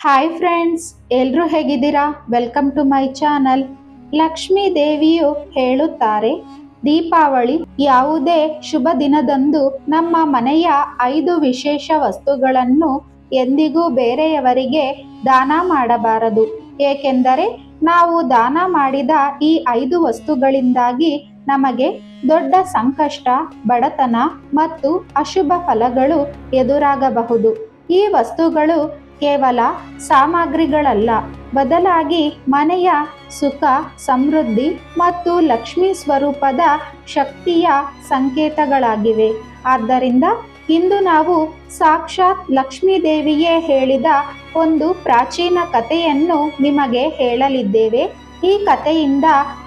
Hi friends ಎಲ್ಲರೂ ಹೇಗಿದ್ದೀರಾ? Welcome to my channel Lakshmi ದೇವಿಯು ಹೇಳುತ್ತಾರೆ, ದೀಪಾವಳಿ ಯಾವುದೇ ಶುಭ ದಿನದಂದು ನಮ್ಮ ಮನೆಯ ಐದು ವಿಶೇಷ ವಸ್ತುಗಳನ್ನು ಎಂದಿಗೂ ಬೇರೆಯವರಿಗೆ ದಾನ ಮಾಡಬಾರದು. ಏಕೆಂದರೆ ನಾವು ದಾನ ಮಾಡಿದ ಈ ಐದು ವಸ್ತುಗಳಿಂದಾಗಿ ನಮಗೆ ದೊಡ್ಡ ಸಂಕಷ್ಟ, ಬಡತನ ಮತ್ತು ಅಶುಭ ಫಲಗಳು ಎದುರಾಗಬಹುದು. ಈ ವಸ್ತುಗಳು ಕೇವಲ ಸಾಮಗ್ರಿಗಳಲ್ಲ, ಬದಲಾಗಿ ಮನೆಯ ಸುಖ, ಸಮೃದ್ಧಿ ಮತ್ತು ಲಕ್ಷ್ಮೀ ಸ್ವರೂಪದ ಶಕ್ತಿಯ ಸಂಕೇತಗಳಾಗಿವೆ. ಆದ್ದರಿಂದ ಇಂದು ನಾವು ಸಾಕ್ಷಾತ್ ಲಕ್ಷ್ಮೀ ದೇವಿಯೇ ಹೇಳಿದ ಒಂದು ಪ್ರಾಚೀನ ಕಥೆಯನ್ನು ನಿಮಗೆ ಹೇಳಲಿದ್ದೇವೆ. ಈ ಕಥೆಯಿಂದ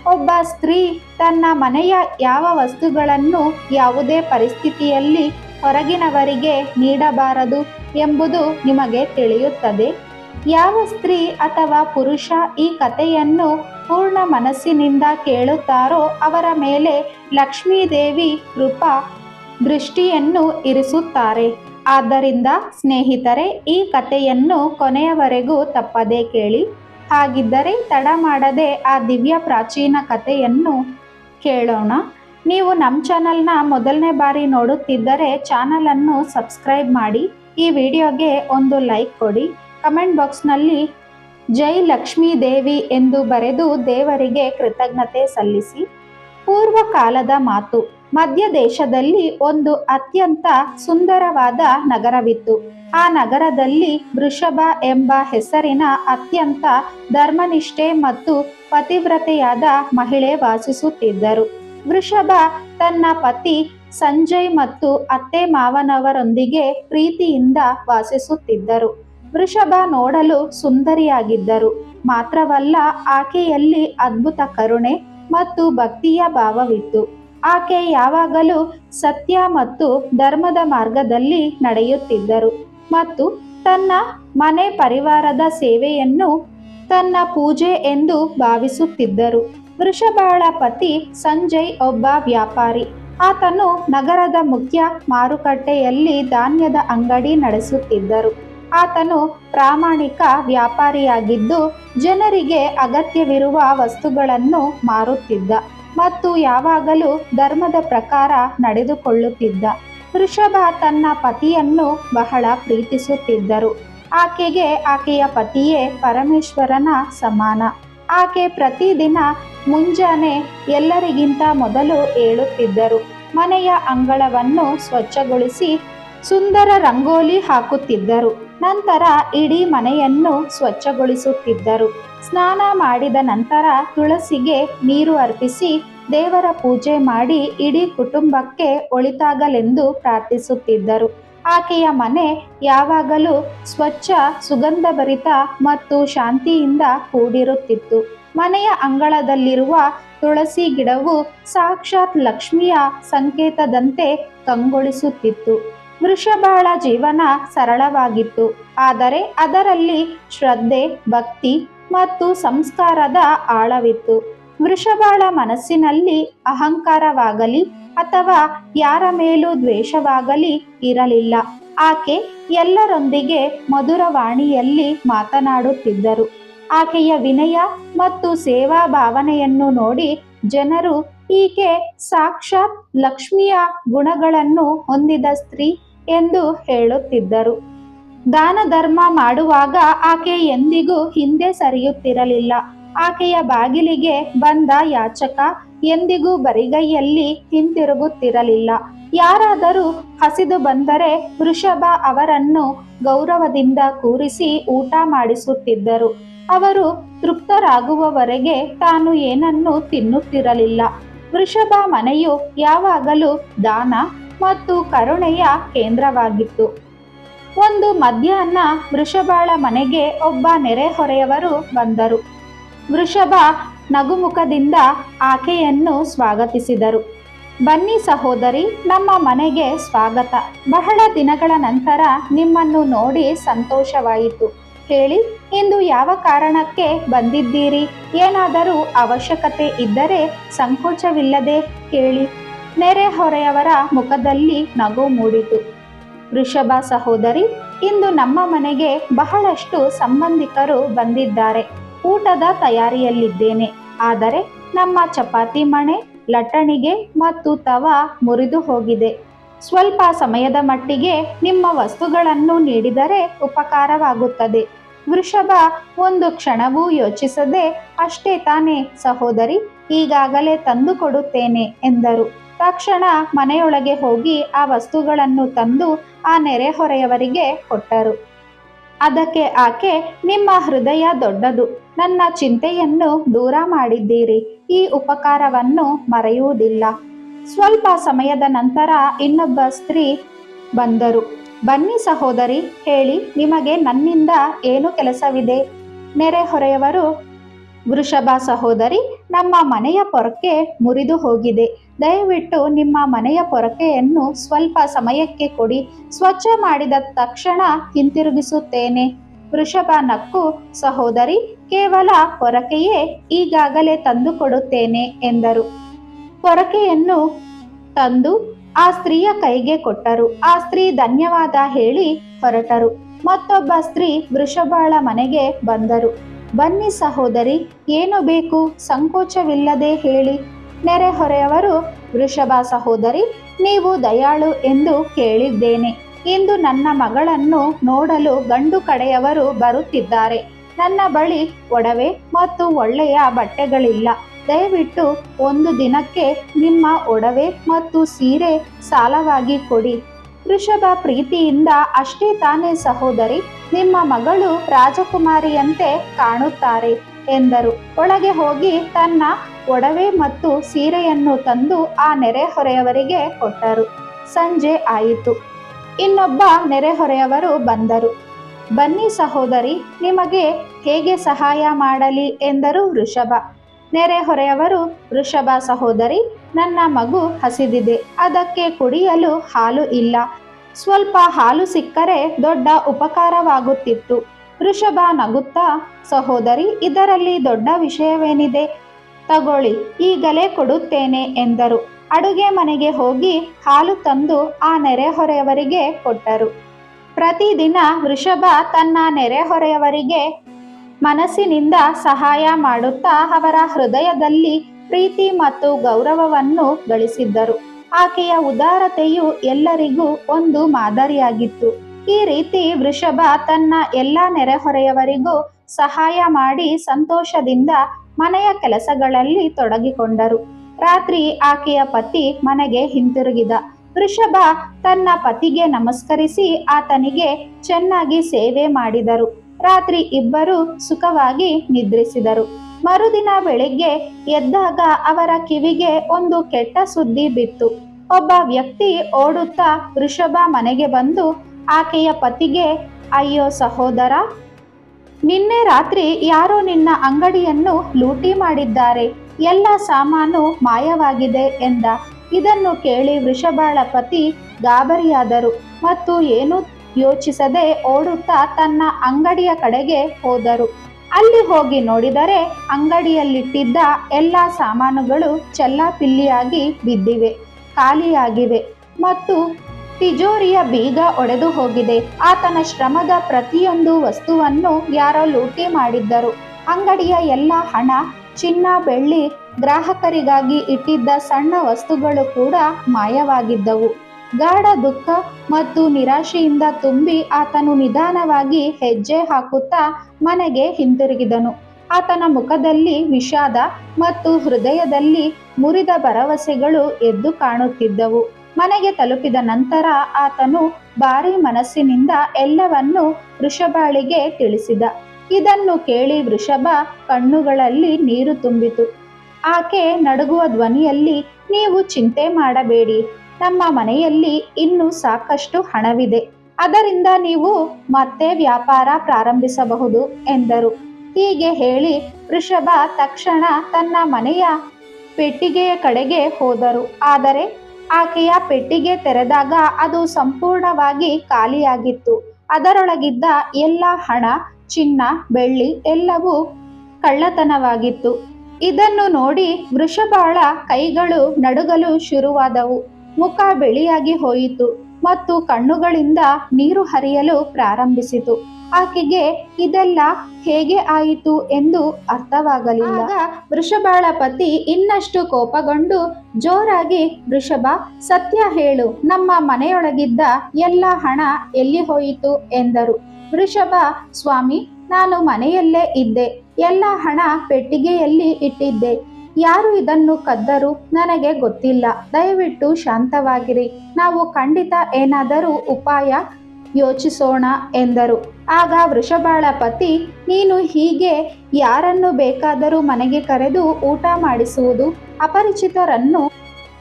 ಒಬ್ಬ ಸ್ತ್ರೀ ತನ್ನ ಮನೆಯ ಯಾವ ವಸ್ತುಗಳನ್ನು ಯಾವುದೇ ಪರಿಸ್ಥಿತಿಯಲ್ಲಿ ಹೊರಗಿನವರಿಗೆ ನೀಡಬಾರದು. ಎಂಬುದು ನಿಮಗೆ ತಿಳಿಯುತ್ತದೆ. ಯಾವ ಸ್ತ್ರೀ ಅಥವಾ ಪುರುಷ ಈ ಕಥೆಯನ್ನು ಪೂರ್ಣ ಮನಸ್ಸಿನಿಂದ ಕೇಳುತ್ತಾರೋ ಅವರ ಮೇಲೆ ಲಕ್ಷ್ಮೀದೇವಿ ಕೃಪಾ ದೃಷ್ಟಿಯನ್ನು ಇರಿಸುತ್ತಾರೆ. ಆದ್ದರಿಂದ ಸ್ನೇಹಿತರೆ, ಈ ಕಥೆಯನ್ನು ಕೊನೆಯವರೆಗೂ ತಪ್ಪದೇ ಕೇಳಿ. ಹಾಗಿದ್ದರೆ ತಡ ಮಾಡದೆ ಆ ದಿವ್ಯ ಪ್ರಾಚೀನ ಕಥೆಯನ್ನು ಕೇಳೋಣ. ನೀವು ನಮ್ಮ ಚಾನಲ್ನ ಮೊದಲನೇ ಬಾರಿ ನೋಡುತ್ತಿದ್ದರೆ ಚಾನಲನ್ನು ಸಬ್ಸ್ಕ್ರೈಬ್ ಮಾಡಿ. ಈ ವಿಡಿಯೋಗೆ ಒಂದು ಲೈಕ್ ಕೊಡಿ. ಕಮೆಂಟ್ ಬಾಕ್ಸ್ನಲ್ಲಿ ಜೈ ಲಕ್ಷ್ಮೀ ದೇವಿ ಎಂದು ಬರೆದು ದೇವರಿಗೆ ಕೃತಜ್ಞತೆ ಸಲ್ಲಿಸಿ. ಪೂರ್ವ ಕಾಲದ ಮಾತು, ಮಧ್ಯ ದೇಶದಲ್ಲಿ ಒಂದು ಅತ್ಯಂತ ಸುಂದರವಾದ ನಗರವಿತ್ತು. ಆ ನಗರದಲ್ಲಿ ವೃಷಭ ಎಂಬ ಹೆಸರಿನ ಅತ್ಯಂತ ಧರ್ಮನಿಷ್ಠೆ ಮತ್ತು ಪತಿವ್ರತೆಯಾದ ಮಹಿಳೆ ವಾಸಿಸುತ್ತಿದ್ದರು. ವೃಷಭ ತನ್ನ ಪತಿ ಸಂಜಯ್ ಮತ್ತು ಅತ್ತೆ ಮಾವನವರೊಂದಿಗೆ ಪ್ರೀತಿಯಿಂದ ವಾಸಿಸುತ್ತಿದ್ದರು. ವೃಷಭ ನೋಡಲು ಸುಂದರಿಯಾಗಿದ್ದರು. ಮಾತ್ರವಲ್ಲ, ಆಕೆಯಲ್ಲಿ ಅದ್ಭುತ ಕರುಣೆ ಮತ್ತು ಭಕ್ತಿಯ ಭಾವವಿತ್ತು. ಆಕೆ ಯಾವಾಗಲೂ ಸತ್ಯ ಮತ್ತು ಧರ್ಮದ ಮಾರ್ಗದಲ್ಲಿ ನಡೆಯುತ್ತಿದ್ದರು ಮತ್ತು ತನ್ನ ಮನೆ ಪರಿವಾರದ ಸೇವೆಯನ್ನು ತನ್ನ ಪೂಜೆ ಎಂದು ಭಾವಿಸುತ್ತಿದ್ದರು. ವೃಷಭಾಳ ಪತಿ ಸಂಜಯ್ ಒಬ್ಬ ವ್ಯಾಪಾರಿ. ಆತನು ನಗರದ ಮುಖ್ಯ ಮಾರುಕಟ್ಟೆಯಲ್ಲಿ ಧಾನ್ಯದ ಅಂಗಡಿ ನಡೆಸುತ್ತಿದ್ದರು. ಆತನು ಪ್ರಾಮಾಣಿಕ ವ್ಯಾಪಾರಿಯಾಗಿದ್ದು, ಜನರಿಗೆ ಅಗತ್ಯವಿರುವ ವಸ್ತುಗಳನ್ನು ಮಾರುತ್ತಿದ್ದ ಮತ್ತು ಯಾವಾಗಲೂ ಧರ್ಮದ ಪ್ರಕಾರ ನಡೆದುಕೊಳ್ಳುತ್ತಿದ್ದ. ವೃಷಭ ತನ್ನ ಪತಿಯನ್ನು ಬಹಳ ಪ್ರೀತಿಸುತ್ತಿದ್ದರು. ಆಕೆಗೆ ಆಕೆಯ ಪತಿಯೇ ಪರಮೇಶ್ವರನ ಸಮಾನ. ಆಕೆ ಪ್ರತಿದಿನ ಮುಂಜಾನೆ ಎಲ್ಲರಿಗಿಂತ ಮೊದಲು ಏಳುತ್ತಿದ್ದರು. ಮನೆಯ ಅಂಗಳವನ್ನು ಸ್ವಚ್ಛಗೊಳಿಸಿ ಸುಂದರ ರಂಗೋಲಿ ಹಾಕುತ್ತಿದ್ದರು. ನಂತರ ಇಡೀ ಮನೆಯನ್ನು ಸ್ವಚ್ಛಗೊಳಿಸುತ್ತಿದ್ದರು. ಸ್ನಾನ ಮಾಡಿದ ನಂತರ ತುಳಸಿಗೆ ನೀರು ಅರ್ಪಿಸಿ ದೇವರ ಪೂಜೆ ಮಾಡಿ ಇಡೀ ಕುಟುಂಬಕ್ಕೆ ಒಳಿತಾಗಲೆಂದು ಪ್ರಾರ್ಥಿಸುತ್ತಿದ್ದರು. ಆಕೆಯ ಮನೆ ಯಾವಾಗಲೂ ಸ್ವಚ್ಛ, ಸುಗಂಧಭರಿತ ಮತ್ತು ಶಾಂತಿಯಿಂದ ಕೂಡಿರುತ್ತಿತ್ತು. ಮನೆಯ ಅಂಗಳದಲ್ಲಿರುವ ತುಳಸಿ ಗಿಡವು ಸಾಕ್ಷಾತ್ ಲಕ್ಷ್ಮಿಯ ಸಂಕೇತದಂತೆ ಕಂಗೊಳಿಸುತ್ತಿತ್ತು. ವೃಷಭಾಳ ಜೀವನ ಸರಳವಾಗಿತ್ತು, ಆದರೆ ಅದರಲ್ಲಿ ಶ್ರದ್ಧೆ, ಭಕ್ತಿ ಮತ್ತು ಸಂಸ್ಕಾರದ ಆಳವಿತ್ತು. ವೃಷಭಾಳ ಮನಸ್ಸಿನಲ್ಲಿ ಅಹಂಕಾರವಾಗಲಿ ಅಥವಾ ಯಾರ ಮೇಲೂ ದ್ವೇಷವಾಗಲಿ ಇರಲಿಲ್ಲ. ಆಕೆ ಎಲ್ಲರೊಂದಿಗೆ ಮಧುರವಾಣಿಯಲ್ಲಿ ಮಾತನಾಡುತ್ತಿದ್ದರು. ಆಕೆಯ ವಿನಯ ಮತ್ತು ಸೇವಾ ಭಾವನೆಯನ್ನು ನೋಡಿ ಜನರು, ಈಕೆ ಸಾಕ್ಷಾತ್ ಲಕ್ಷ್ಮಿಯ ಗುಣಗಳನ್ನು ಹೊಂದಿದ ಸ್ತ್ರೀ ಎಂದು ಹೇಳುತ್ತಿದ್ದರು. ದಾನ ಧರ್ಮ ಮಾಡುವಾಗ ಆಕೆ ಎಂದಿಗೂ ಹಿಂದೆ ಸರಿಯುತ್ತಿರಲಿಲ್ಲ. ಆಕೆಯ ಬಾಗಿಲಿಗೆ ಬಂದ ಯಾಚಕ ಎಂದಿಗೂ ಬರಿಗೈಯಲ್ಲಿ ಹಿಂತಿರುಗುತ್ತಿರಲಿಲ್ಲ. ಯಾರಾದರೂ ಹಸಿದು ಬಂದರೆ ವೃಷಭ ಅವರನ್ನು ಗೌರವದಿಂದ ಕೂರಿಸಿ ಊಟ ಮಾಡಿಸುತ್ತಿದ್ದರು. ಅವರು ತೃಪ್ತರಾಗುವವರೆಗೆ ತಾನು ಏನನ್ನೂ ತಿನ್ನುತ್ತಿರಲಿಲ್ಲ. ವೃಷಭ ಮನೆಯು ಯಾವಾಗಲೂ ದಾನ ಮತ್ತು ಕರುಣೆಯ ಕೇಂದ್ರವಾಗಿತ್ತು. ಒಂದು ಮಧ್ಯಾಹ್ನ ವೃಷಭಾಳ ಮನೆಗೆ ಒಬ್ಬ ನೆರೆಹೊರೆಯವರು ಬಂದರು. ವೃಷಭ ನಗುಮುಖದಿಂದ ಆಕೆಯನ್ನು ಸ್ವಾಗತಿಸಿದರು. ಬನ್ನಿ ಸಹೋದರಿ, ನಮ್ಮ ಮನೆಗೆ ಸ್ವಾಗತ. ಬಹಳ ದಿನಗಳ ನಂತರ ನಿಮ್ಮನ್ನು ನೋಡಿ ಸಂತೋಷವಾಯಿತು. ಹೇಳಿ, ಇಂದು ಯಾವ ಕಾರಣಕ್ಕೆ ಬಂದಿದ್ದೀರಿ? ಏನಾದರೂ ಅವಶ್ಯಕತೆ ಇದ್ದರೆ ಸಂಕೋಚವಿಲ್ಲದೆ ಕೇಳಿ. ನೆರೆಹೊರೆಯವರ ಮುಖದಲ್ಲಿ ನಗು ಮೂಡಿತು. ವೃಷಭ ಸಹೋದರಿ, ಇಂದು ನಮ್ಮ ಮನೆಗೆ ಬಹಳಷ್ಟು ಸಂಬಂಧಿಕರು ಬಂದಿದ್ದಾರೆ. ಊಟದ ತಯಾರಿಯಲ್ಲಿದ್ದೇನೆ. ಆದರೆ ನಮ್ಮ ಚಪಾತಿ ಮಣೆ, ಲಟ್ಟಣಿಗೆ ಮತ್ತು ತವ ಮುರಿದು ಹೋಗಿದೆ. ಸ್ವಲ್ಪ ಸಮಯದ ಮಟ್ಟಿಗೆ ನಿಮ್ಮ ವಸ್ತುಗಳನ್ನು ನೀಡಿದರೆ ಉಪಕಾರವಾಗುತ್ತದೆ. ವೃಷಭ ಒಂದು ಕ್ಷಣವೂ ಯೋಚಿಸದೆ, ಅಷ್ಟೇ ತಾನೇ ಸಹೋದರಿ, ಈಗಾಗಲೇ ತಂದು ಕೊಡುತ್ತೇನೆ ಎಂದರು. ತಕ್ಷಣ ಮನೆಯೊಳಗೆ ಹೋಗಿ ಆ ವಸ್ತುಗಳನ್ನು ತಂದು ಆ ನೆರೆಹೊರೆಯವರಿಗೆ ಕೊಟ್ಟರು. ಅದಕ್ಕೆ ಆಕೆ, ನಿಮ್ಮ ಹೃದಯ ದೊಡ್ಡದು. ನನ್ನ ಚಿಂತೆಯನ್ನು ದೂರ ಮಾಡಿದ್ದೀರಿ. ಈ ಉಪಕಾರವನ್ನು ಮರೆಯುವುದಿಲ್ಲ. ಸ್ವಲ್ಪ ಸಮಯದ ನಂತರ ಇನ್ನೊಬ್ಬ ಸ್ತ್ರೀ ಬಂದರು. ಬನ್ನಿ ಸಹೋದರಿ, ಹೇಳಿ ನಿಮಗೆ ನನ್ನಿಂದ ಏನು ಕೆಲಸವಿದೆ? ನೆರೆಹೊರೆಯವರು ವೃಷಭ ಸಹೋದರಿ, ನಮ್ಮ ಮನೆಯ ಪೊರಕೆ ಮುರಿದು ಹೋಗಿದೆ. ದಯವಿಟ್ಟು ನಿಮ್ಮ ಮನೆಯ ಪೊರಕೆಯನ್ನು ಸ್ವಲ್ಪ ಸಮಯಕ್ಕೆ ಕೊಡಿ. ಸ್ವಚ್ಛ ಮಾಡಿದ ತಕ್ಷಣ ಹಿಂತಿರುಗಿಸುತ್ತೇನೆ. ವೃಷಭ ನಕ್ಕು, ಸಹೋದರಿ, ಕೇವಲ ಪೊರಕೆಯೇ ಈಗಾಗಲೇ ತಂದು ಕೊಡುತ್ತೇನೆ ಎಂದರು. ಪೊರಕೆಯನ್ನು ತಂದು ಆ ಸ್ತ್ರೀಯ ಕೈಗೆ ಕೊಟ್ಟರು. ಆ ಸ್ತ್ರೀ ಧನ್ಯವಾದ ಹೇಳಿ ಹೊರಟರು. ಮತ್ತೊಬ್ಬ ಸ್ತ್ರೀ ವೃಷಭಾಳ ಮನೆಗೆ ಬಂದರು. ಬನ್ನಿ ಸಹೋದರಿ, ಏನು ಬೇಕು? ಸಂಕೋಚವಿಲ್ಲದೆ ಹೇಳಿ. ನೆರೆಹೊರೆಯವರು, ವೃಷಭ ಸಹೋದರಿ, ನೀವು ದಯಾಳು ಎಂದು ಕೇಳಿದ್ದೇನೆ. ಇಂದು ನನ್ನ ಮಗಳನ್ನು ನೋಡಲು ಗಂಡು ಕಡೆಯವರು ಬರುತ್ತಿದ್ದಾರೆ. ನನ್ನ ಬಳಿ ಒಡವೆ ಮತ್ತು ಒಳ್ಳೆಯ ಬಟ್ಟೆಗಳಿಲ್ಲ. ದಯವಿಟ್ಟು ಒಂದು ದಿನಕ್ಕೆ ನಿಮ್ಮ ಒಡವೆ ಮತ್ತು ಸೀರೆ ಸಾಲವಾಗಿ ಕೊಡಿ. ವೃಷಭ ಪ್ರೀತಿಯಿಂದ ಅಷ್ಟೇ ತಾನೇ ಸಹೋದರಿ, ನಿಮ್ಮ ಮಗಳು ರಾಜಕುಮಾರಿಯಂತೆ ಕಾಣುತ್ತಾರೆ ಎಂದರು. ಒಳಗೆ ಹೋಗಿ ತನ್ನ ಒಡವೆ ಮತ್ತು ಸೀರೆಯನ್ನು ತಂದು ಆ ನೆರೆಹೊರೆಯವರಿಗೆ ಕೊಟ್ಟರು. ಸಂಜೆ ಆಯಿತು. ಇನ್ನೊಬ್ಬ ನೆರೆಹೊರೆಯವರು ಬಂದರು. ಬನ್ನಿ ಸಹೋದರಿ, ನಿಮಗೆ ಹೇಗೆ ಸಹಾಯ ಮಾಡಲಿ ಎಂದರು ವೃಷಭ ನೆರೆಹೊರೆಯವರು ವೃಷಭ ಸಹೋದರಿ, ನನ್ನ ಮಗು ಹಸಿದಿದೆ, ಅದಕ್ಕೆ ಕುಡಿಯಲು ಹಾಲು ಇಲ್ಲ. ಸ್ವಲ್ಪ ಹಾಲು ಸಿಕ್ಕರೆ ದೊಡ್ಡ ಉಪಕಾರವಾಗುತ್ತಿತ್ತು. ವೃಷಭ ನಗುತ್ತಾ, ಸಹೋದರಿ, ಇದರಲ್ಲಿ ದೊಡ್ಡ ವಿಷಯವೇನಿದೆ? ತಗೊಳ್ಳಿ, ಈಗಲೇ ಕೊಡುತ್ತೇನೆ ಎಂದರು. ಅಡುಗೆ ಮನೆಗೆ ಹೋಗಿ ಹಾಲು ತಂದು ಆ ನೆರೆಹೊರೆಯವರಿಗೆ ಕೊಟ್ಟರು. ಪ್ರತಿದಿನ ವೃಷಭ ತನ್ನ ನೆರೆಹೊರೆಯವರಿಗೆ ಮನಸ್ಸಿನಿಂದ ಸಹಾಯ ಮಾಡುತ್ತಾ ಅವರ ಹೃದಯದಲ್ಲಿ ಪ್ರೀತಿ ಮತ್ತು ಗೌರವವನ್ನು ಗಳಿಸಿದ್ದರು. ಆಕೆಯ ಉದಾರತೆಯು ಎಲ್ಲರಿಗೂ ಒಂದು ಮಾದರಿಯಾಗಿತ್ತು. ಈ ರೀತಿ ವೃಷಭ ತನ್ನ ಎಲ್ಲ ನೆರೆಹೊರೆಯವರಿಗೂ ಸಹಾಯ ಮಾಡಿ ಸಂತೋಷದಿಂದ ಮನೆಯ ಕೆಲಸಗಳಲ್ಲಿ ತೊಡಗಿಕೊಂಡರು. ರಾತ್ರಿ ಆಕೆಯ ಪತಿ ಮನೆಗೆ ಹಿಂತಿರುಗಿದ. ವೃಷಭ ತನ್ನ ಪತಿಗೆ ನಮಸ್ಕರಿಸಿ ಆತನಿಗೆ ಚೆನ್ನಾಗಿ ಸೇವೆ ಮಾಡಿದರು. ರಾತ್ರಿ ಇಬ್ಬರು ಸುಖವಾಗಿ ನಿದ್ರಿಸಿದರು. ಮರುದಿನ ಬೆಳಿಗ್ಗೆ ಎದ್ದಾಗ ಅವರ ಕಿವಿಗೆ ಒಂದು ಕೆಟ್ಟ ಸುದ್ದಿ ಬಿತ್ತು. ಒಬ್ಬ ವ್ಯಕ್ತಿ ಓಡುತ್ತಾ ವೃಷಭ ಮನೆಗೆ ಬಂದು ಆಕೆಯ ಪತಿಗೆ, ಅಯ್ಯೋ ಸಹೋದರ, ನಿನ್ನೆ ರಾತ್ರಿ ಯಾರೋ ನಿನ್ನ ಅಂಗಡಿಯನ್ನು ಲೂಟಿ ಮಾಡಿದ್ದಾರೆ. ಎಲ್ಲ ಸಾಮಾನು ಮಾಯವಾಗಿದೆ ಎಂದ. ಇದನ್ನು ಕೇಳಿ ವೃಷಭಾಳ ಪತಿ ಗಾಬರಿಯಾದರು. ಮತ್ತು ಏನು ಯೋಚಿಸದೆ ಓಡುತ್ತಾ ತನ್ನ ಅಂಗಡಿಯ ಕಡೆಗೆ ಹೋದರು. ಅಲ್ಲಿ ಹೋಗಿ ನೋಡಿದರೆ ಅಂಗಡಿಯಲ್ಲಿಟ್ಟಿದ್ದ ಎಲ್ಲ ಸಾಮಾನುಗಳು ಚೆಲ್ಲಾಪಿಲ್ಲಿಯಾಗಿ ಬಿದ್ದಿವೆ, ಖಾಲಿಯಾಗಿವೆ ಮತ್ತು ತಿಜೋರಿಯ ಬೀಗ ಒಡೆದು ಹೋಗಿದೆ. ಆತನ ಶ್ರಮದ ಪ್ರತಿಯೊಂದು ವಸ್ತುವನ್ನು ಯಾರೋ ಲೂಟಿ ಮಾಡಿದ್ದರು. ಅಂಗಡಿಯ ಎಲ್ಲ ಹಣ, ಚಿನ್ನ, ಬೆಳ್ಳಿ ಗ್ರಾಹಕರಿಗಾಗಿ ಇಟ್ಟಿದ್ದ ಸಣ್ಣ ವಸ್ತುಗಳು ಕೂಡ ಮಾಯವಾಗಿದ್ದವು. ಗಾಢ ದುಃಖ ಮತ್ತು ನಿರಾಶೆಯಿಂದ ತುಂಬಿ ಆತನು ನಿಧಾನವಾಗಿ ಹೆಜ್ಜೆ ಹಾಕುತ್ತಾ ಮನೆಗೆ ಹಿಂತಿರುಗಿದನು. ಆತನ ಮುಖದಲ್ಲಿ ವಿಷಾದ ಮತ್ತು ಹೃದಯದಲ್ಲಿ ಮುರಿದ ಭರವಸೆಗಳು ಎದ್ದು ಕಾಣುತ್ತಿದ್ದವು. ಮನೆಗೆ ತಲುಪಿದ ನಂತರ ಆತನು ಭಾರಿ ಮನಸ್ಸಿನಿಂದ ಎಲ್ಲವನ್ನೂ ವೃಷಭಾಳಿಗೆ ತಿಳಿಸಿದ. ಇದನ್ನು ಕೇಳಿ ವೃಷಭ ಕಣ್ಣುಗಳಲ್ಲಿ ನೀರು ತುಂಬಿತು. ಆಕೆ ನಡುಗುವ ಧ್ವನಿಯಲ್ಲಿ ನೀವು ಚಿಂತೆ ಮಾಡಬೇಡಿ. ನಮ್ಮ ಮನೆಯಲ್ಲಿ ಇನ್ನೂ ಸಾಕಷ್ಟು ಹಣವಿದೆ. ಅದರಿಂದ ನೀವು ಮತ್ತೆ ವ್ಯಾಪಾರ ಪ್ರಾರಂಭಿಸಬಹುದು ಎಂದರು. ಹೀಗೆ ಹೇಳಿ ವೃಷಭ ತಕ್ಷಣ ತನ್ನ ಮನೆಯ ಪೆಟ್ಟಿಗೆಯ ಕಡೆಗೆ ಹೋದರು. ಆದರೆ ಆಕೆಯ ಪೆಟ್ಟಿಗೆ ತೆರೆದಾಗ ಅದು ಸಂಪೂರ್ಣವಾಗಿ ಖಾಲಿಯಾಗಿತ್ತು. ಅದರೊಳಗಿದ್ದ ಎಲ್ಲ ಹಣ, ಚಿನ್ನ, ಬೆಳ್ಳಿ ಎಲ್ಲವೂ ಕಳ್ಳತನವಾಗಿತ್ತು. ಇದನ್ನು ನೋಡಿ ವೃಷಭಾಳ ಕೈಗಳು ನಡುಗಲು ಶುರುವಾದವು. ಮುಖ ಬಿಳಿಯಾಗಿ ಹೋಯಿತು ಮತ್ತು ಕಣ್ಣುಗಳಿಂದ ನೀರು ಹರಿಯಲು ಪ್ರಾರಂಭಿಸಿತು. ಆಕೆಗೆ ಇದೆಲ್ಲ ಹೇಗೆ ಆಯಿತು ಎಂದು ಅರ್ಥವಾಗಲಿಲ್ಲ. ವೃಷಭಾಳ ಪತಿ ಇನ್ನಷ್ಟು ಕೋಪಗೊಂಡು, ಜೋರಾಗಿ, ವೃಷಭ, ಸತ್ಯ ಹೇಳು. ನಮ್ಮ ಮನೆಯೊಳಗಿದ್ದ ಎಲ್ಲ ಹಣ ಎಲ್ಲಿ ಹೋಯಿತು? ಎಂದರು. ವೃಷಭ, ಸ್ವಾಮಿ, ನಾನು ಮನೆಯಲ್ಲೇ ಇದ್ದೆ. ಎಲ್ಲ ಹಣ ಪೆಟ್ಟಿಗೆಯಲ್ಲಿ ಇಟ್ಟಿದ್ದೆ. ಯಾರು ಇದನ್ನು ಕದ್ದರು ನನಗೆ ಗೊತ್ತಿಲ್ಲ. ದಯವಿಟ್ಟು ಶಾಂತವಾಗಿರಿ. ನಾವು ಖಂಡಿತ ಏನಾದರೂ ಉಪಾಯ ಯೋಚಿಸೋಣ ಎಂದರು. ಆಗ ವೃಷಭಾಳ ಪತಿ ನೀನು ಹೀಗೆ ಯಾರನ್ನು ಬೇಕಾದರೂ ಮನೆಗೆ ಕರೆದು ಊಟ ಮಾಡಿಸುವುದು ಅಪರಿಚಿತರನ್ನು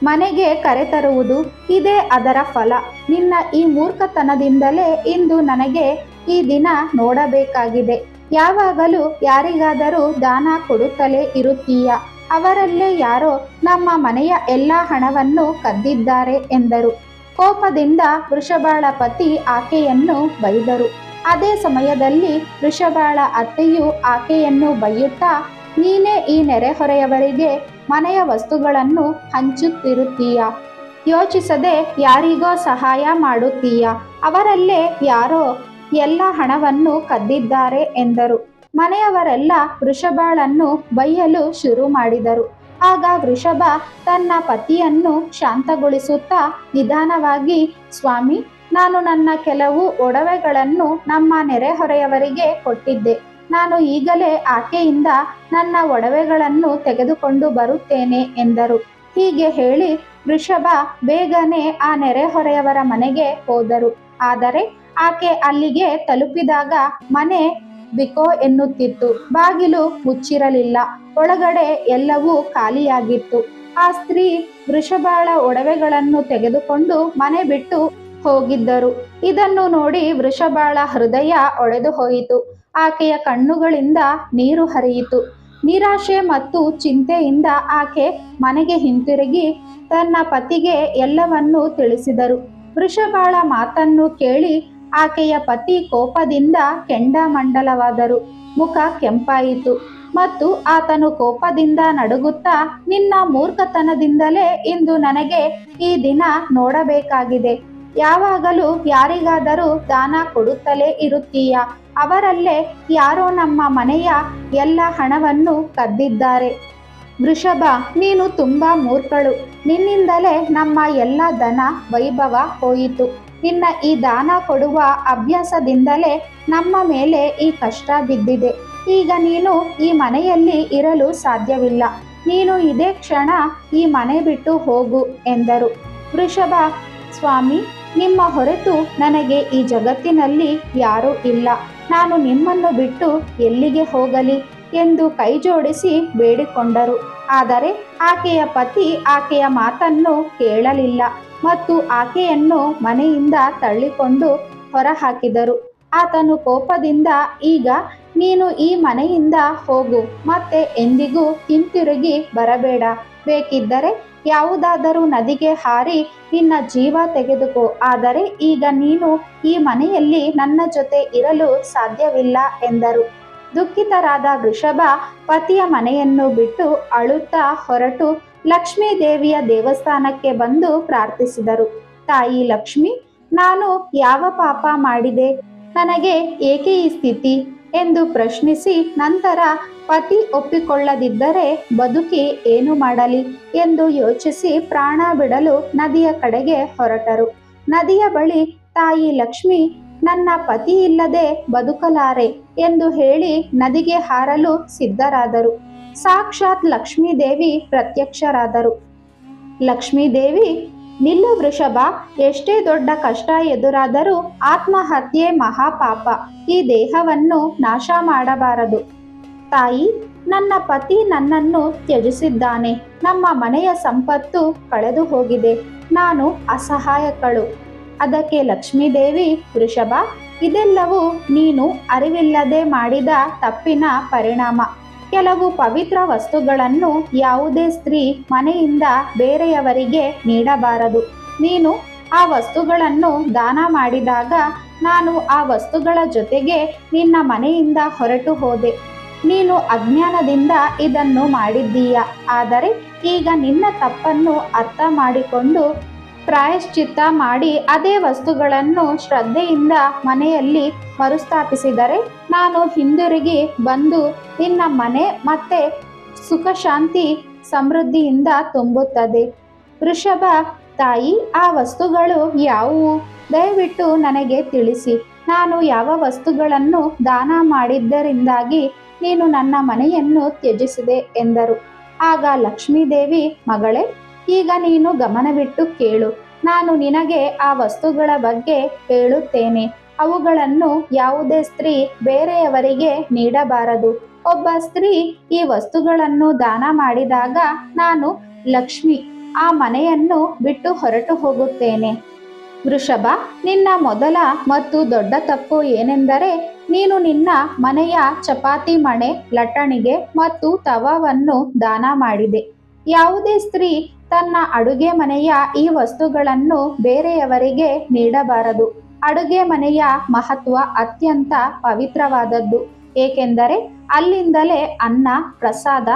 ಮನೆಗೆ ಕರೆತರುವುದು, ಇದೇ ಅದರ ಫಲ. ನಿನ್ನ ಈ ಮೂರ್ಖತನದಿಂದಲೇ ಇಂದು ನನಗೆ ಈ ದಿನ ನೋಡಬೇಕಾಗಿದೆ. ಯಾವಾಗಲೂ ಯಾರಿಗಾದರೂ ದಾನ ಕೊಡುತ್ತಲೇ ಇರುತ್ತೀಯ? ಅವರಲ್ಲೇ ಯಾರೋ ನಮ್ಮ ಮನೆಯ ಎಲ್ಲ ಹಣವನ್ನು ಕದ್ದಿದ್ದಾರೆ ಎಂದರು. ಕೋಪದಿಂದ ವೃಷಬಾಳ ಪತಿ ಆಕೆಯನ್ನು ಬೈದರು. ಅದೇ ಸಮಯದಲ್ಲಿ ವೃಷಬಾಳ ಅತ್ತೆಯು ಆಕೆಯನ್ನು ಬೈಯುತ್ತಾ, ನೀನೇ ಈ ನೆರೆಹೊರೆಯವರಿಗೆ ಮನೆಯ ವಸ್ತುಗಳನ್ನು ಹಂಚುತ್ತಿರುತ್ತೀಯ? ಯೋಚಿಸದೆ ಯಾರಿಗೋ ಸಹಾಯ ಮಾಡುತ್ತೀಯ? ಅವರಲ್ಲೇ ಯಾರೋ ಎಲ್ಲ ಹಣವನ್ನು ಕದ್ದಿದ್ದಾರೆ ಎಂದರು. ಮನೆಯವರೆಲ್ಲ ವೃಷಭಳನ್ನು ಬೈಯಲು ಶುರು ಮಾಡಿದರು. ಆಗ ವೃಷಭ ತನ್ನ ಪತಿಯನ್ನು ಶಾಂತಗೊಳಿಸುತ್ತಾ ನಿಧಾನವಾಗಿ, ಸ್ವಾಮಿ, ನಾನು ನನ್ನ ಕೆಲವು ಒಡವೆಗಳನ್ನು ನಮ್ಮ ನೆರೆಹೊರೆಯವರಿಗೆ ಕೊಟ್ಟಿದ್ದೆ. ನಾನು ಈಗಲೇ ಆಕೆಯಿಂದ ನನ್ನ ಒಡವೆಗಳನ್ನು ತೆಗೆದುಕೊಂಡು ಬರುತ್ತೇನೆ ಎಂದರು. ಹೀಗೆ ಹೇಳಿ ವೃಷಭ ಬೇಗನೆ ಆ ನೆರೆಹೊರೆಯವರ ಮನೆಗೆ ಹೋದರು. ಆದರೆ ಆಕೆ ಅಲ್ಲಿಗೆ ತಲುಪಿದಾಗ ಮನೆ ಬಿಕೋ ಎನ್ನುತ್ತಿತ್ತು. ಬಾಗಿಲು ಮುಚ್ಚಿರಲಿಲ್ಲ. ಒಳಗಡೆ ಎಲ್ಲವೂ ಖಾಲಿಯಾಗಿತ್ತು. ಆ ಸ್ತ್ರೀ ವೃಷಭಾಳ ಒಡವೆಗಳನ್ನು ತೆಗೆದುಕೊಂಡು ಮನೆ ಬಿಟ್ಟು ಹೋಗಿದ್ದರು. ಇದನ್ನು ನೋಡಿ ವೃಷಭಾಳ ಹೃದಯ ಒಡೆದು ಹೋಯಿತು ಆಕೆಯ ಕಣ್ಣುಗಳಿಂದ ನೀರು ಹರಿಯಿತು. ನಿರಾಶೆ ಮತ್ತು ಚಿಂತೆಯಿಂದ ಆಕೆ ಮನೆಗೆ ಹಿಂತಿರುಗಿ ತನ್ನ ಪತಿಗೆ ಎಲ್ಲವನ್ನೂ ತಿಳಿಸಿದರು. ವೃಷಭಾಳ ಮಾತನ್ನು ಕೇಳಿ ಆಕೆಯ ಪತಿ ಕೋಪದಿಂದ ಕೆಂಡಾಮಂಡಲವಾದರು. ಮುಖ ಕೆಂಪಾಯಿತು ಮತ್ತು ಆತನು ಕೋಪದಿಂದ ನಡುಗುತ್ತಾ, ನಿನ್ನ ಮೂರ್ಖತನದಿಂದಲೇ ಇಂದು ನನಗೆ ಈ ದಿನ ನೋಡಬೇಕಾಗಿದೆ. ಯಾವಾಗಲೂ ಯಾರಿಗಾದರೂ ದಾನ ಕೊಡುತ್ತಲೇ ಇರುತ್ತೀಯ. ಅವರಲ್ಲೇ ಯಾರೋ ನಮ್ಮ ಮನೆಯ ಎಲ್ಲ ಹಣವನ್ನು ಕದ್ದಿದ್ದಾರೆ. ವೃಷಭ, ನೀನು ತುಂಬಾ ಮೂರ್ಖಳು. ನಿನ್ನಿಂದಲೇ ನಮ್ಮ ಎಲ್ಲ ಧನ ವೈಭವ ಹೋಯಿತು. ನಿನ್ನ ಈ ದಾನ ಕೊಡುವ ಅಭ್ಯಾಸದಿಂದಲೇ ನಮ್ಮ ಮೇಲೆ ಈ ಕಷ್ಟ ಬಿದ್ದಿದೆ. ಈಗ ನೀನು ಈ ಮನೆಯಲ್ಲಿ ಇರಲು ಸಾಧ್ಯವಿಲ್ಲ. ನೀನು ಇದೇ ಕ್ಷಣ ಈ ಮನೆ ಬಿಟ್ಟು ಹೋಗು ಎಂದರು. ವೃಷಭ, ಸ್ವಾಮಿ, ನಿಮ್ಮ ಹೊರತು ನನಗೆ ಈ ಜಗತ್ತಿನಲ್ಲಿ ಯಾರೂ ಇಲ್ಲ. ನಾನು ನಿಮ್ಮನ್ನು ಬಿಟ್ಟು ಎಲ್ಲಿಗೆ ಹೋಗಲಿ? ಎಂದು ಕೈಜೋಡಿಸಿ ಬೇಡಿಕೊಂಡರು. ಆದರೆ ಆಕೆಯ ಪತಿ ಆಕೆಯ ಮಾತನ್ನು ಕೇಳಲಿಲ್ಲ. ಮತ್ತು ಆಕೆಯನ್ನು ಮನೆಯಿಂದ ತಳ್ಳಿಕೊಂಡು ಹೊರಹಾಕಿದರು. ಆತನು ಕೋಪದಿಂದ, ಈಗ ನೀನು ಈ ಮನೆಯಿಂದ ಹೋಗು, ಮತ್ತೆ ಎಂದಿಗೂ ಹಿಂತಿರುಗಿ ಬರಬೇಡ. ಬೇಕಿದ್ದರೆ ಯಾವುದಾದರೂ ನದಿಗೆ ಹಾರಿ ನಿನ್ನ ಜೀವ ತೆಗೆದುಕೋ. ಆದರೆ ಈಗ ನೀನು ಈ ಮನೆಯಲ್ಲಿ ನನ್ನ ಜೊತೆ ಇರಲು ಸಾಧ್ಯವಿಲ್ಲ, ಎಂದರು. ದುಃಖಿತರಾದ ವೃಷಭ ಪತಿಯ ಮನೆಯನ್ನು ಬಿಟ್ಟು ಅಳುತ್ತಾ ಹೊರಟು ಲಕ್ಷ್ಮೀ ದೇವಿಯ ದೇವಸ್ಥಾನಕ್ಕೆ ಬಂದು ಪ್ರಾರ್ಥಿಸಿದರು. ತಾಯಿ ಲಕ್ಷ್ಮಿ, ನಾನು ಯಾವ ಪಾಪ ಮಾಡಿದೆ? ನನಗೆ ಏಕೆ ಈ ಸ್ಥಿತಿ? ಎಂದು ಪ್ರಶ್ನಿಸಿ ನಂತರ ಪತಿ ಒಪ್ಪಿಕೊಳ್ಳದಿದ್ದರೆ ಬದುಕಿ ಏನು ಮಾಡಲಿ ಎಂದು ಯೋಚಿಸಿ ಪ್ರಾಣ ಬಿಡಲು ನದಿಯ ಕಡೆಗೆ ಹೊರಟರು. ನದಿಯ ಬಳಿ ತಾಯಿ ಲಕ್ಷ್ಮಿ, ನನ್ನ ಪತಿ ಇಲ್ಲದೆ ಬದುಕಲಾರೆ ಎಂದು ಹೇಳಿ ನದಿಗೆ ಹಾರಲು ಸಿದ್ಧರಾದರು. ಸಾಕ್ಷಾತ್ ಲಕ್ಷ್ಮೀದೇವಿ ಪ್ರತ್ಯಕ್ಷರಾದರು. ಲಕ್ಷ್ಮೀದೇವಿ, ನಿಲ್ಲು ವೃಷಭ, ಎಷ್ಟೇ ದೊಡ್ಡ ಕಷ್ಟ ಎದುರಾದರೂ ಆತ್ಮಹತ್ಯೆ ಮಹಾಪಾಪ. ಈ ದೇಹವನ್ನು ನಾಶ ಮಾಡಬಾರದು. ತಾಯಿ, ನನ್ನ ಪತಿ ನನ್ನನ್ನು ತ್ಯಜಿಸಿದ್ದಾನೆ. ನಮ್ಮ ಮನೆಯ ಸಂಪತ್ತು ಕಳೆದು ಹೋಗಿದೆ ನಾನು ಅಸಹಾಯಕಳು. ಅದಕ್ಕೆ ಲಕ್ಷ್ಮೀದೇವಿ, ವೃಷಭ, ಇದೆಲ್ಲವೂ ನೀನು ಅರಿವಿಲ್ಲದೆ ಮಾಡಿದ ತಪ್ಪಿನ ಪರಿಣಾಮ. ಕೆಲವು ಪವಿತ್ರ ವಸ್ತುಗಳನ್ನು ಯಾವುದೇ ಸ್ತ್ರೀ ಮನೆಯಿಂದ ಬೇರೆಯವರಿಗೆ ನೀಡಬಾರದು. ನೀನು ಆ ವಸ್ತುಗಳನ್ನು ದಾನ ಮಾಡಿದಾಗ ನಾನು ಆ ವಸ್ತುಗಳ ಜೊತೆಗೆ ನಿನ್ನ ಮನೆಯಿಂದ ಹೊರಟು ಹೋದೆ. ನೀನು ಅಜ್ಞಾನದಿಂದ ಇದನ್ನು ಮಾಡಿದ್ದೀಯ? ಆದರೆ ಈಗ ನಿನ್ನ ತಪ್ಪನ್ನು ಅರ್ಥ ಮಾಡಿಕೊಂಡು ಪ್ರಾಯಶ್ಚಿತ್ತ ಮಾಡಿ ಅದೇ ವಸ್ತುಗಳನ್ನು ಶ್ರದ್ಧೆಯಿಂದ ಮನೆಯಲ್ಲಿ ಮರುಸ್ಥಾಪಿಸಿದರೆ ನಾನು ಹಿಂದಿರುಗಿ ಬಂದು ನಿನ್ನ ಮನೆ ಮತ್ತೆ ಸುಖ ಶಾಂತಿ ಸಮೃದ್ಧಿಯಿಂದ ತುಂಬುತ್ತದೆ. ವೃಷಭ, ತಾಯಿ, ಆ ವಸ್ತುಗಳು ಯಾವುವು? ದಯವಿಟ್ಟು ನನಗೆ ತಿಳಿಸಿ. ನಾನು ಯಾವ ವಸ್ತುಗಳನ್ನು ದಾನ ಮಾಡಿದ್ದರಿಂದಾಗಿ ನೀನು ನನ್ನ ಮನೆಯನ್ನು ತ್ಯಜಿಸಿದೆ ಎಂದರು. ಆಗ ಲಕ್ಷ್ಮೀದೇವಿ, ಮಗಳೇ ಈಗ ನೀನು ಗಮನವಿಟ್ಟು ಕೇಳು. ನಾನು ನಿನಗೆ ಆ ವಸ್ತುಗಳ ಬಗ್ಗೆ ಹೇಳುತ್ತೇನೆ. ಅವುಗಳನ್ನು ಯಾವುದೇ ಸ್ತ್ರೀ ಬೇರೆಯವರಿಗೆ ನೀಡಬಾರದು. ಒಬ್ಬ ಸ್ತ್ರೀ ಈ ವಸ್ತುಗಳನ್ನು ದಾನ ಮಾಡಿದಾಗ ನಾನು ಲಕ್ಷ್ಮಿ, ಆ ಮನೆಯನ್ನು ಬಿಟ್ಟು ಹೊರಟು ಹೋಗುತ್ತೇನೆ. ವೃಷಭ, ನಿನ್ನ ಮೊದಲ ಮತ್ತು ದೊಡ್ಡ ತಪ್ಪು ಏನೆಂದರೆ, ನೀನು ನಿನ್ನ ಮನೆಯ ಚಪಾತಿ ಮಣೆ, ಲಟ್ಟಣಿಗೆ ಮತ್ತು ತವವನ್ನು ದಾನ ಮಾಡಿದೆ. ಯಾವುದೇ ಸ್ತ್ರೀ ತನ್ನ ಅಡುಗೆ ಮನೆಯ ಈ ವಸ್ತುಗಳನ್ನು ಬೇರೆಯವರಿಗೆ ನೀಡಬಾರದು. ಅಡುಗೆ ಮನೆಯ ಮಹತ್ವ ಅತ್ಯಂತ ಪವಿತ್ರವಾದದ್ದು. ಏಕೆಂದರೆ ಅಲ್ಲಿಂದಲೇ ಅನ್ನ, ಪ್ರಸಾದ,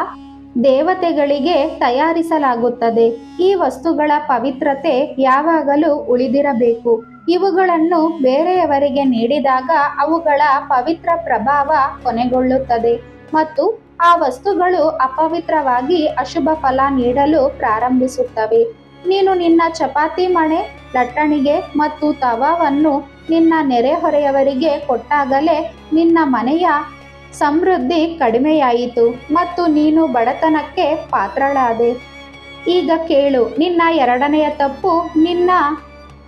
ದೇವತೆಗಳಿಗೆ ತಯಾರಿಸಲಾಗುತ್ತದೆ. ಈ ವಸ್ತುಗಳ ಪವಿತ್ರತೆ ಯಾವಾಗಲೂ ಉಳಿದಿರಬೇಕು. ಇವುಗಳನ್ನು ಬೇರೆಯವರಿಗೆ ನೀಡಿದಾಗ ಅವುಗಳ ಪವಿತ್ರ ಪ್ರಭಾವ ಕೊನೆಗೊಳ್ಳುತ್ತದೆ. ಮತ್ತು ಆ ವಸ್ತುಗಳು ಅಪವಿತ್ರವಾಗಿ ಅಶುಭ ಫಲ ನೀಡಲು ಪ್ರಾರಂಭಿಸುತ್ತವೆ. ನೀನು ನಿನ್ನ ಚಪಾತಿ ಮಣೆ, ಲಟ್ಟಣಿಗೆ ಮತ್ತು ತವಾವನ್ನು ನಿನ್ನ ನೆರೆಹೊರೆಯವರಿಗೆ ಕೊಟ್ಟಾಗಲೇ ನಿನ್ನ ಮನೆಯ ಸಮೃದ್ಧಿ ಕಡಿಮೆಯಾಯಿತು ಮತ್ತು ನೀನು ಬಡತನಕ್ಕೆ ಪಾತ್ರಳಾದೆ. ಈಗ ಕೇಳು, ನಿನ್ನ ಎರಡನೆಯ ತಪ್ಪು ನಿನ್ನ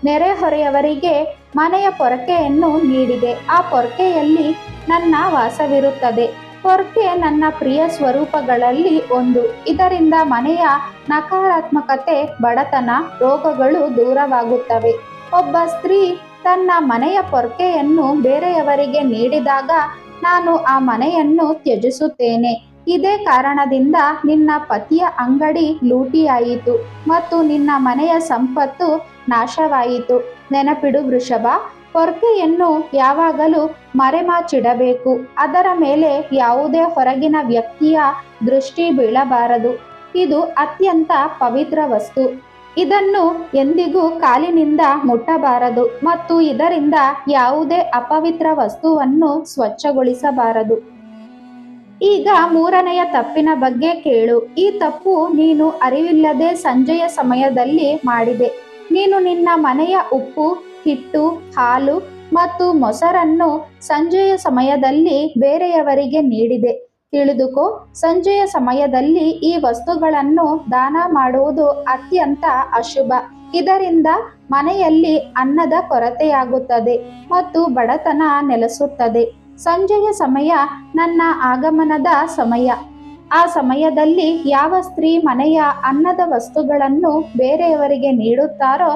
ನೆರೆಹೊರೆಯವರಿಗೆ ಮನೆಯ ಪೊರಕೆಯನ್ನು ನೀಡಿದೆ. ಆ ಪೊರಕೆಯಲ್ಲಿ ನನ್ನ ವಾಸವಿರುತ್ತದೆ. ಪೊರ್ಕೆ ನನ್ನ ಪ್ರಿಯ ಸ್ವರೂಪಗಳಲ್ಲಿ ಒಂದು. ಇದರಿಂದ ಮನೆಯ ನಕಾರಾತ್ಮಕತೆ, ಬಡತನ, ರೋಗಗಳು ದೂರವಾಗುತ್ತವೆ. ಒಬ್ಬ ಸ್ತ್ರೀ ತನ್ನ ಮನೆಯ ಪೊರ್ಕೆಯನ್ನು ಬೇರೆಯವರಿಗೆ ನೀಡಿದಾಗ ನಾನು ಆ ಮನೆಯನ್ನು ತ್ಯಜಿಸುತ್ತೇನೆ. ಇದೇ ಕಾರಣದಿಂದ ನಿನ್ನ ಪತಿಯ ಅಂಗಡಿ ಲೂಟಿಯಾಯಿತು ಮತ್ತು ನಿನ್ನ ಮನೆಯ ಸಂಪತ್ತು ನಾಶವಾಯಿತು. ನೆನಪಿಡು ವೃಷಭ ಪೊರ್ಕೆಯನ್ನು ಯಾವಾಗಲೂ ಮರೆಮಾಚಿಡಬೇಕು. ಅದರ ಮೇಲೆ ಯಾವುದೇ ಹೊರಗಿನ ವ್ಯಕ್ತಿಯ ದೃಷ್ಟಿ ಬೀಳಬಾರದು. ಇದು ಅತ್ಯಂತ ಪವಿತ್ರ ವಸ್ತು. ಇದನ್ನು ಎಂದಿಗೂ ಕಾಲಿನಿಂದ ಮುಟ್ಟಬಾರದು ಮತ್ತು ಇದರಿಂದ ಯಾವುದೇ ಅಪವಿತ್ರ ವಸ್ತುವನ್ನು ಸ್ವಚ್ಛಗೊಳಿಸಬಾರದು. ಈಗ ಮೂರನೆಯ ತಪ್ಪಿನ ಬಗ್ಗೆ ಕೇಳು. ಈ ತಪ್ಪು ನೀನು ಅರಿವಿಲ್ಲದೆ ಸಂಜೆಯ ಸಮಯದಲ್ಲಿ ಮಾಡಿದೆ. ನೀನು ನಿನ್ನ ಮನೆಯ ಉಪ್ಪು ಹಿಟ್ಟು, ಹಾಲು ಮತ್ತು ಮೊಸರನ್ನು ಸಂಜೆಯ ಸಮಯದಲ್ಲಿ ಬೇರೆಯವರಿಗೆ ನೀಡಿದೆ. ತಿಳಿದುಕೋ, ಸಂಜೆಯ ಸಮಯದಲ್ಲಿ ಈ ವಸ್ತುಗಳನ್ನು ದಾನ ಮಾಡುವುದು ಅತ್ಯಂತ ಅಶುಭ. ಇದರಿಂದ ಮನೆಯಲ್ಲಿ ಅನ್ನದ ಕೊರತೆಯಾಗುತ್ತದೆ ಮತ್ತು ಬಡತನ ನೆಲೆಸುತ್ತದೆ. ಸಂಜೆಯ ಸಮಯ ನನ್ನ ಆಗಮನದ ಸಮಯ. ಆ ಸಮಯದಲ್ಲಿ ಯಾವ ಸ್ತ್ರೀ ಮನೆಯ ಅನ್ನದ ವಸ್ತುಗಳನ್ನು ಬೇರೆಯವರಿಗೆ ನೀಡುತ್ತಾರೋ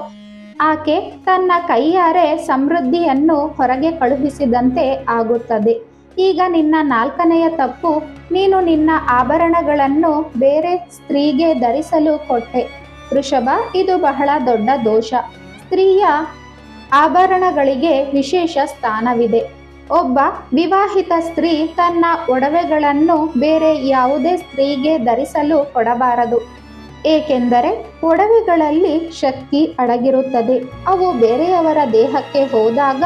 ಆಕೆ ತನ್ನ ಕೈಯಾರೆ ಸಮೃದ್ಧಿಯನ್ನು ಹೊರಗೆ ಕಳುಹಿಸಿದಂತೆ ಆಗುತ್ತದೆ. ಈಗ ನಿನ್ನ ನಾಲ್ಕನೆಯ ತಪ್ಪು, ನೀನು ನಿನ್ನ ಆಭರಣಗಳನ್ನು ಬೇರೆ ಸ್ತ್ರೀಗೆ ಧರಿಸಲು ಕೊಟ್ಟೆ. ವೃಷಭ, ಇದು ಬಹಳ ದೊಡ್ಡ ದೋಷ. ಸ್ತ್ರೀಯ ಆಭರಣಗಳಿಗೆ ವಿಶೇಷ ಸ್ಥಾನವಿದೆ. ಒಬ್ಬ ವಿವಾಹಿತ ಸ್ತ್ರೀ ತನ್ನ ಒಡವೆಗಳನ್ನು ಬೇರೆ ಯಾವುದೇ ಸ್ತ್ರೀಗೆ ಧರಿಸಲು ಕೊಡಬಾರದು. ಏಕೆಂದರೆ ಒಡವೆಗಳಲ್ಲಿ ಶಕ್ತಿ ಅಡಗಿರುತ್ತದೆ. ಅವು ಬೇರೆಯವರ ದೇಹಕ್ಕೆ ಹೋದಾಗ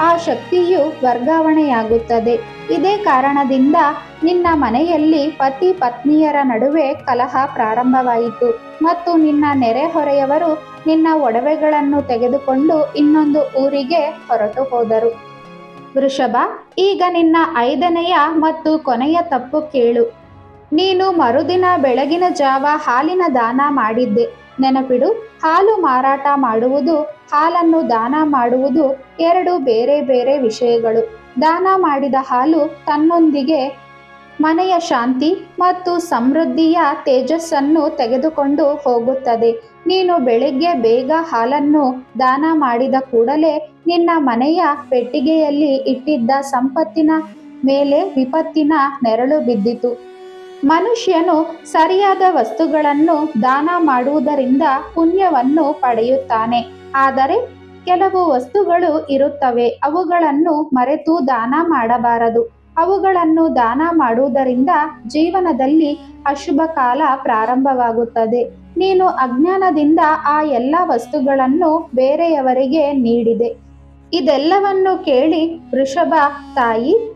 ಆ ಶಕ್ತಿಯು ವರ್ಗಾವಣೆಯಾಗುತ್ತದೆ. ಇದೇ ಕಾರಣದಿಂದ ನಿನ್ನ ಮನೆಯಲ್ಲಿ ಪತಿ ಪತ್ನಿಯರ ನಡುವೆ ಕಲಹ ಪ್ರಾರಂಭವಾಯಿತು ಮತ್ತು ನಿನ್ನ ನೆರೆಹೊರೆಯವರು ನಿನ್ನ ಒಡವೆಗಳನ್ನು ತೆಗೆದುಕೊಂಡು ಇನ್ನೊಂದು ಊರಿಗೆ ಹೊರಟು ಹೋದರು. ವೃಷಭ, ಈಗ ನಿನ್ನ ಐದನೆಯ ಮತ್ತು ಕೊನೆಯ ತಪ್ಪು ಕೇಳು. ನೀನು ಮರುದಿನ ಬೆಳಗಿನ ಜಾವ ಹಾಲಿನ ದಾನ ಮಾಡಿದ್ದೆ. ನೆನಪಿಡು, ಹಾಲು ಮಾರಾಟ ಮಾಡುವುದು, ಹಾಲನ್ನು ದಾನ ಮಾಡುವುದು ಎರಡು ಬೇರೆ ಬೇರೆ ವಿಷಯಗಳು. ದಾನ ಮಾಡಿದ ಹಾಲು ತನ್ನೊಂದಿಗೆ ಮನೆಯ ಶಾಂತಿ ಮತ್ತು ಸಮೃದ್ಧಿಯ ತೇಜಸ್ಸನ್ನು ತೆಗೆದುಕೊಂಡು ಹೋಗುತ್ತದೆ. ನೀನು ಬೆಳಿಗ್ಗೆ ಬೇಗ ಹಾಲನ್ನು ದಾನ ಮಾಡಿದ ಕೂಡಲೇ ನಿನ್ನ ಮನೆಯ ಪೆಟ್ಟಿಗೆಯಲ್ಲಿ ಇಟ್ಟಿದ್ದ ಸಂಪತ್ತಿನ ಮೇಲೆ ವಿಪತ್ತಿನ ನೆರಳು ಬಿದ್ದಿತು. ಮನುಷ್ಯನು ಸರಿಯಾದ ವಸ್ತುಗಳನ್ನು ದಾನ ಮಾಡುವುದರಿಂದ ಪುಣ್ಯವನ್ನು ಪಡೆಯುತ್ತಾನೆ. ಆದರೆ ಕೆಲವು ವಸ್ತುಗಳು ಇರುತ್ತವೆ, ಅವುಗಳನ್ನು ಮರೆತು ದಾನ ಮಾಡಬಾರದು. ಅವುಗಳನ್ನು ದಾನ ಮಾಡುವುದರಿಂದ ಜೀವನದಲ್ಲಿ ಅಶುಭ ಕಾಲ ಪ್ರಾರಂಭವಾಗುತ್ತದೆ. ನೀನು ಅಜ್ಞಾನದಿಂದ ಆ ಎಲ್ಲ ವಸ್ತುಗಳನ್ನು ಬೇರೆಯವರಿಗೆ ನೀಡಿದೆ. ಇದೆಲ್ಲವನ್ನು ಕೇಳಿ ವೃಷಭ ತಾಯಿ,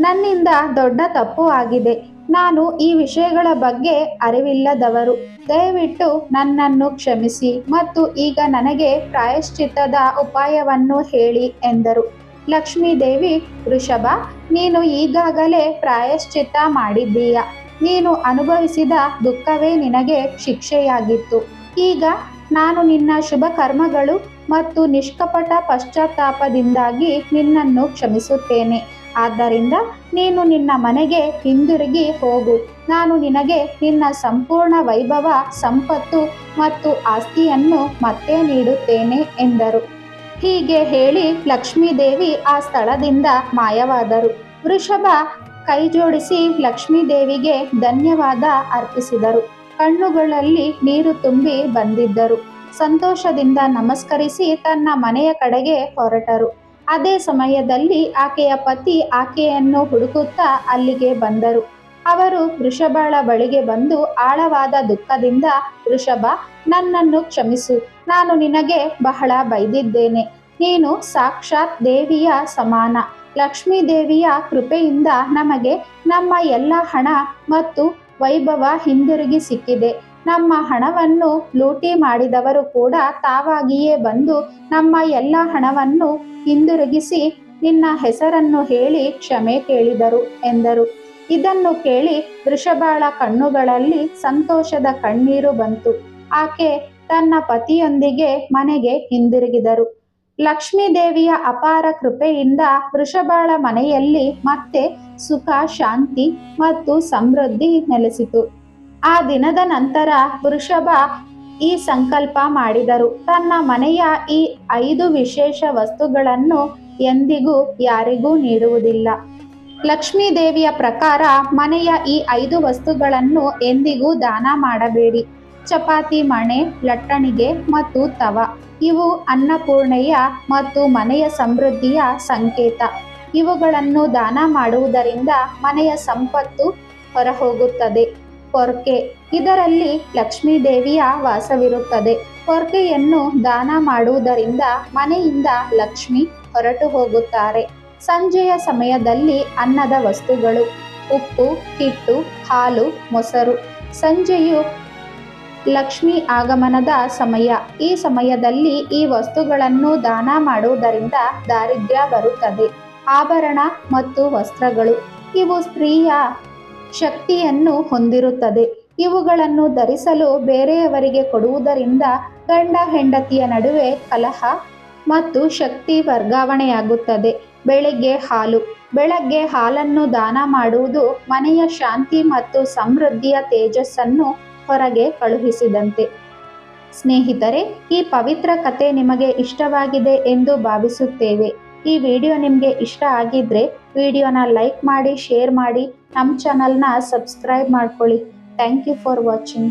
ನನ್ನಿಂದ ದೊಡ್ಡ ತಪ್ಪು ಆಗಿದೆ. ನಾನು ಈ ವಿಷಯಗಳ ಬಗ್ಗೆ ಅರಿವಿಲ್ಲದವರು. ದಯವಿಟ್ಟು ನನ್ನನ್ನು ಕ್ಷಮಿಸಿ ಮತ್ತು ಈಗ ನನಗೆ ಪ್ರಾಯಶ್ಚಿತ್ತದ ಉಪಾಯವನ್ನು ಹೇಳಿ ಎಂದರು. ಲಕ್ಷ್ಮೀದೇವಿ, ವೃಷಭ, ನೀನು ಈಗಾಗಲೇ ಪ್ರಾಯಶ್ಚಿತ್ತ ಮಾಡಿದ್ದೀಯ? ನೀನು ಅನುಭವಿಸಿದ ದುಃಖವೇ ನಿನಗೆ ಶಿಕ್ಷೆಯಾಗಿತ್ತು. ಈಗ ನಾನು ನಿನ್ನ ಶುಭ ಕರ್ಮಗಳು ಮತ್ತು ನಿಷ್ಕಪಟ ಪಶ್ಚಾತ್ತಾಪದಿಂದಾಗಿ ನಿನ್ನನ್ನು ಕ್ಷಮಿಸುತ್ತೇನೆ. ಆದ್ದರಿಂದ ನೀನು ನಿನ್ನ ಮನೆಗೆ ಹಿಂದಿರುಗಿ ಹೋಗು. ನಾನು ನಿನಗೆ ನಿನ್ನ ಸಂಪೂರ್ಣ ವೈಭವ, ಸಂಪತ್ತು ಮತ್ತು ಆಸ್ತಿಯನ್ನು ಮತ್ತೆ ನೀಡುತ್ತೇನೆ ಎಂದರು. ಹೀಗೆ ಹೇಳಿ ಲಕ್ಷ್ಮೀದೇವಿ ಆ ಸ್ಥಳದಿಂದ ಮಾಯವಾದರು. ವೃಷಭ ಕೈ ಜೋಡಿಸಿ ಲಕ್ಷ್ಮೀದೇವಿಗೆ ಧನ್ಯವಾದ ಅರ್ಪಿಸಿದರು. ಕಣ್ಣುಗಳಲ್ಲಿ ನೀರು ತುಂಬಿ ಬಂದಿದ್ದರು. ಸಂತೋಷದಿಂದ ನಮಸ್ಕರಿಸಿ ತನ್ನ ಮನೆಯ ಕಡೆಗೆ ಹೊರಟರು. ಅದೇ ಸಮಯದಲ್ಲಿ ಆಕೆಯ ಪತಿ ಆಕೆಯನ್ನು ಹುಡುಕುತ್ತಾ ಅಲ್ಲಿಗೆ ಬಂದರು. ಅವರು ವೃಷಭಳ ಬಳಿಗೆ ಬಂದು ಆಳವಾದ ದುಃಖದಿಂದ, ವೃಷಭ, ನನ್ನನ್ನು ಕ್ಷಮಿಸು. ನಾನು ನಿನಗೆ ಬಹಳ ಬೈದಿದ್ದೇನೆ. ನೀನು ಸಾಕ್ಷಾತ್ ದೇವಿಯ ಸಮಾನ. ಲಕ್ಷ್ಮೀ ದೇವಿಯ ಕೃಪೆಯಿಂದ ನಮಗೆ ನಮ್ಮ ಎಲ್ಲ ಹಣ ಮತ್ತು ವೈಭವ ಹಿಂದಿರುಗಿ ಸಿಕ್ಕಿದೆ. ನಮ್ಮ ಹಣವನ್ನು ಲೂಟಿ ಮಾಡಿದವರು ಕೂಡ ತಾವಾಗಿಯೇ ಬಂದು ನಮ್ಮ ಎಲ್ಲ ಹಣವನ್ನು ಹಿಂದಿರುಗಿಸಿ ನಿನ್ನ ಹೆಸರನ್ನು ಹೇಳಿ ಕ್ಷಮೆ ಕೇಳಿದರು ಎಂದರು. ಇದನ್ನು ಕೇಳಿ ವೃಷಭಾಳ ಕಣ್ಣುಗಳಲ್ಲಿ ಸಂತೋಷದ ಕಣ್ಣೀರು ಬಂತು. ಆಕೆ ತನ್ನ ಪತಿಯೊಂದಿಗೆ ಮನೆಗೆ ಹಿಂದಿರುಗಿದರು. ಲಕ್ಷ್ಮೀದೇವಿಯ ಅಪಾರ ಕೃಪೆಯಿಂದ ವೃಷಭಾಳ ಮನೆಯಲ್ಲಿ ಮತ್ತೆ ಸುಖ, ಶಾಂತಿ ಮತ್ತು ಸಮೃದ್ಧಿ ನೆಲೆಸಿತು. ಆ ದಿನದ ನಂತರ ವೃಷಭ ಈ ಸಂಕಲ್ಪ ಮಾಡಿದರು. ತನ್ನ ಮನೆಯ ಈ ಐದು ವಿಶೇಷ ವಸ್ತುಗಳನ್ನು ಎಂದಿಗೂ ಯಾರಿಗೂ ನೀಡುವುದಿಲ್ಲ. ಲಕ್ಷ್ಮೀ ದೇವಿಯ ಪ್ರಕಾರ ಮನೆಯ ಈ ಐದು ವಸ್ತುಗಳನ್ನು ಎಂದಿಗೂ ದಾನ ಮಾಡಬೇಡಿ. ಚಪಾತಿ, ಮಣೆ, ಲಟ್ಟಣಿಗೆ ಮತ್ತು ತವ. ಇವು ಅನ್ನಪೂರ್ಣೆಯ ಮತ್ತು ಮನೆಯ ಸಮೃದ್ಧಿಯ ಸಂಕೇತ. ಇವುಗಳನ್ನು ದಾನ ಮಾಡುವುದರಿಂದ ಮನೆಯ ಸಂಪತ್ತು ಹೊರಹೋಗುತ್ತದೆ. ಪೊರ್ಕೆ ಇದರಲ್ಲಿ ಲಕ್ಷ್ಮೀ ದೇವಿಯ ವಾಸವಿರುತ್ತದೆ. ಕೊರ್ಕೆಯನ್ನು ದಾನ ಮಾಡುವುದರಿಂದ ಮನೆಯಿಂದ ಲಕ್ಷ್ಮಿ ಹೊರಟು ಹೋಗುತ್ತಾರೆ. ಸಂಜೆಯ ಸಮಯದಲ್ಲಿ ಅನ್ನದ ವಸ್ತುಗಳು, ಉಪ್ಪು, ಹಿಟ್ಟು, ಹಾಲು, ಮೊಸರು. ಸಂಜೆಯು ಲಕ್ಷ್ಮಿ ಆಗಮನದ ಸಮಯ. ಈ ಸಮಯದಲ್ಲಿ ಈ ವಸ್ತುಗಳನ್ನು ದಾನ ಮಾಡುವುದರಿಂದ ದಾರಿದ್ರ್ಯ ಬರುತ್ತದೆ. ಆಭರಣ ಮತ್ತು ವಸ್ತ್ರಗಳು. ಇವು ಸ್ತ್ರೀಯ ಶಕ್ತಿಯನ್ನು ಹೊಂದಿರುತ್ತದೆ. ಇವುಗಳನ್ನು ಧರಿಸಲು ಬೇರೆಯವರಿಗೆ ಕೊಡುವುದರಿಂದ ಗಂಡ ಹೆಂಡತಿಯ ನಡುವೆ ಕಲಹ ಮತ್ತು ಶಕ್ತಿ ವರ್ಗಾವಣೆಯಾಗುತ್ತದೆ. ಬೆಳಿಗ್ಗೆ ಹಾಲು. ಬೆಳಗ್ಗೆ ಹಾಲನ್ನು ದಾನ ಮಾಡುವುದು ಮನೆಯ ಶಾಂತಿ ಮತ್ತು ಸಮೃದ್ಧಿಯ ತೇಜಸ್ಸನ್ನು ಹೊರಗೆ ಕಳುಹಿಸಿದಂತೆ. ಸ್ನೇಹಿತರೆ, ಈ ಪವಿತ್ರ ಕತೆ ನಿಮಗೆ ಇಷ್ಟವಾಗಿದೆ ಎಂದು ಭಾವಿಸುತ್ತೇವೆ. ಈ ವಿಡಿಯೋ ನಿಮಗೆ ಇಷ್ಟ ಆಗಿದ್ರೆ ವಿಡಿಯೋನ ಲೈಕ್ ಮಾಡಿ, ಶೇರ್ ಮಾಡಿ ನಮ್ಮ ಚಾನಲ್ನ ಸಬ್ಸ್ಕ್ರೈಬ್ ಮಾಡ್ಕೊಳ್ಳಿ. Thank you for watching